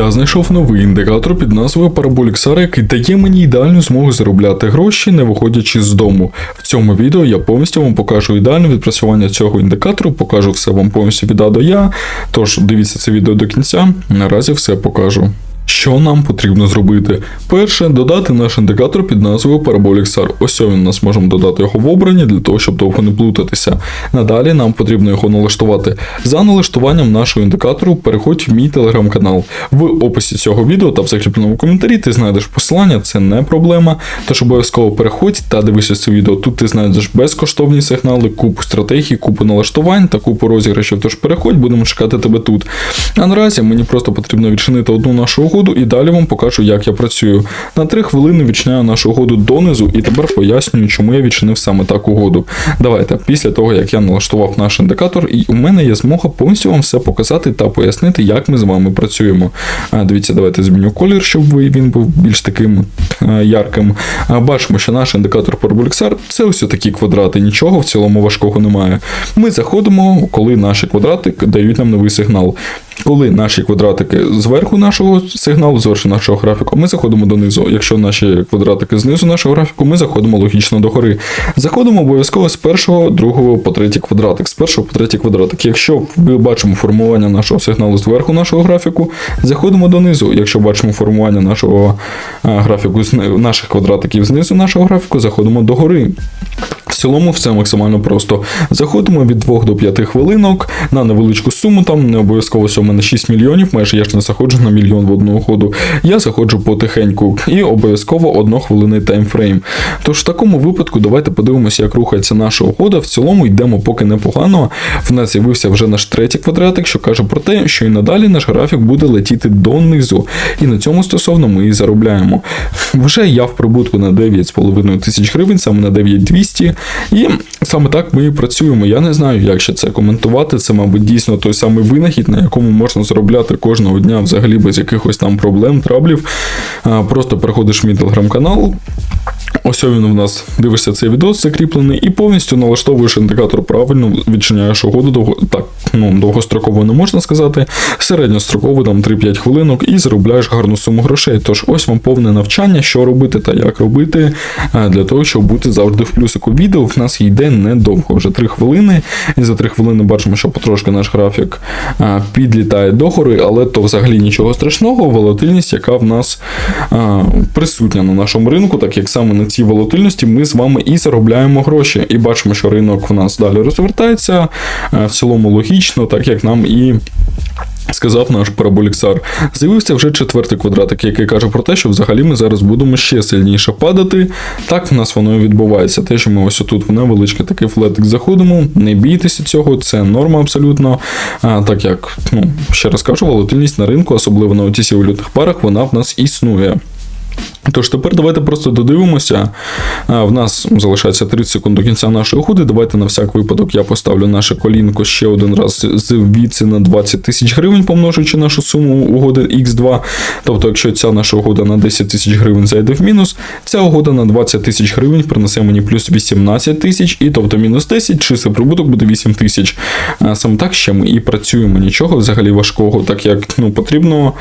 Я знайшов новий індикатор під назвою Parabolic який дає мені ідеальну змогу заробляти гроші, не виходячи з дому. В цьому відео я повністю вам покажу ідеальне відпрацювання цього індикатору, покажу все вам повністю від А до Я. Тож дивіться це відео до кінця. Наразі все покажу. Що нам потрібно зробити? Перше, додати наш індикатор під назвою Parabolic SAR. Ось у нас можемо додати його в обрані для того, щоб довго не плутатися. Надалі нам потрібно його налаштувати. За налаштуванням нашого індикатору переходь в мій телеграм-канал. В описі цього відео та в закріпленому коментарі ти знайдеш посилання, це не проблема. Тож обов'язково переходь та дивися це відео. Тут ти знайдеш безкоштовні сигнали, купу стратегій, купу налаштувань та купу розіграшів. Тож переходь, будемо чекати тебе тут. А наразі мені просто потрібно відчинити одну нашу угоду і далі вам покажу, як я працюю. На 3 хвилини відчиняю нашу угоду донизу і тепер пояснюю, чому я відчинив саме таку угоду. Давайте, після того, як я налаштував наш індикатор, і у мене є змога повністю вам все показати та пояснити, як ми з вами працюємо. Дивіться, давайте зміню колір, щоб він був більш таким е, ярким. Бачимо, що наш індикатор Parabolic це ось такі квадрати, нічого в цілому важкого немає. Ми заходимо, коли наші квадрати дають нам новий сигнал. Коли наші квадратики зверху нашого сигналу, зверху нашого графіку, ми заходимо донизу. Якщо наші квадратики знизу нашого графіку, ми заходимо логічно догори. Заходимо обов'язково з першого, другого по третій квадратик, з першого по третій квадратик. Якщо ми бачимо формування нашого сигналу зверху нашого графіку, заходимо донизу. Якщо бачимо формування нашого графіку наших квадратиків знизу нашого графіку, заходимо догори. Цілому все максимально просто. Заходимо від 2 до 5 хвилинок на невеличку суму, там не обов'язково в мене 6 мільйонів, майже я ж не заходжу на мільйон в одну ходу. Я заходжу потихеньку і обов'язково однохвилинний таймфрейм. Тож в такому випадку давайте подивимося, як рухається наша угода. В цілому йдемо поки непогано. В нас з'явився вже наш третій квадратик, що каже про те, що і надалі наш графік буде летіти донизу. І на цьому стосовно ми і заробляємо. Вже я в прибутку на 9,5 тисяч гривень, саме на 9200. І саме так ми і працюємо. Я не знаю, як ще це коментувати. Це, мабуть, дійсно той самий винахід, на якому можна заробляти кожного дня взагалі без якихось там проблем, траблів. Просто приходиш в мій телеграм-канал. Ось він у нас дивишся цей відео закріплений і повністю налаштовуєш індикатор правильно, відчиняєш угоду довго, так, ну, довгостроково не можна сказати, середньостроково там 3-5 хвилинок і заробляєш гарну суму грошей. Тож ось вам повне навчання, що робити та як робити е, для того, щоб бути завжди в плюсику. Відео в нас йде недовго, вже 3 хвилини. І за 3 хвилини бачимо, що потрошки наш графік е, підлітає догори, але то взагалі нічого страшного. Волатильність, яка в нас е, присутня на нашому ринку, так як саме на цій волатильності ми з вами і заробляємо гроші. І бачимо, що ринок в нас далі розвертається. е, В цілому логічно, так як нам і. Сказав наш параболіксар. З'явився вже четвертий квадратик, який каже про те, що взагалі ми зараз будемо ще сильніше падати. Так в нас воно і відбувається. Те, що ми ось тут в невеличкий такий флетик заходимо, не бійтеся цього, це норма абсолютно. А, так як, ну, ще раз кажу, волатильність на ринку, особливо на OTC валютних парах, вона в нас існує. Тож тепер давайте просто додивимося. В нас залишається 30 секунд до кінця нашої угоди. Давайте на всяк випадок я поставлю наше колінко ще один раз з віці на 20 тисяч гривень, помножуючи нашу суму угоди X2. Тобто, якщо ця наша угода на 10 тисяч гривень зайде в мінус, ця угода на 20 тисяч гривень принесе мені плюс 18 тисяч, і тобто мінус 10, чистий прибуток буде 8 тисяч. Саме так ще ми і працюємо. Нічого взагалі важкого, так як ну, потрібно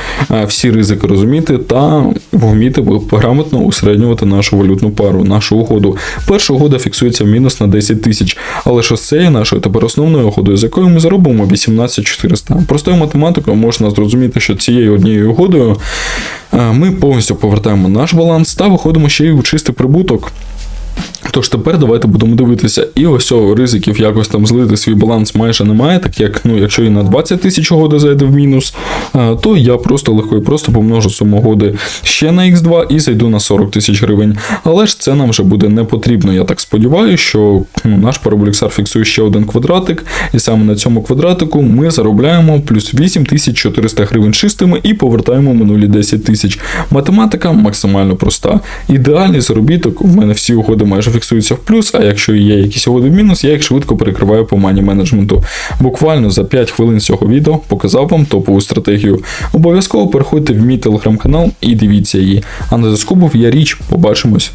всі ризики розуміти та вміти грамотно усереднювати нашу валютну пару, нашу угоду. Перша угода фіксується в мінус на 10 тисяч, але шосе цією нашою тепер основною угодою, з якою ми заробимо 18400. Простою математикою можна зрозуміти, що цією однією угодою е, ми повністю повертаємо наш баланс та виходимо ще й у чистий прибуток. Тож тепер давайте будемо дивитися. І ось о, ризиків якось там злити свій баланс майже немає, так як ну, якщо і на 20 тисяч угоди зайде в мінус, е, то я просто легко і просто помножу суму угоди ще на X2 і зайду на 40 тисяч гривень. Але ж це нам вже буде не потрібно. Я так сподіваюся, що ну, наш параболіксар фіксує ще один квадратик, і саме на цьому квадратику ми заробляємо плюс 8400 гривень чистими і повертаємо минулі 10 тисяч. Математика максимально проста. Ідеальний заробіток, в мене всі угоди майже фіксуються в плюс, а якщо є якісь угоди в мінус, я їх швидко перекриваю по мані менеджменту. Буквально за 5 хвилин цього відео показав вам топову стратегію. Обов'язково переходьте в мій телеграм-канал і дивіться її. А на зв'язку був я річ. Побачимось.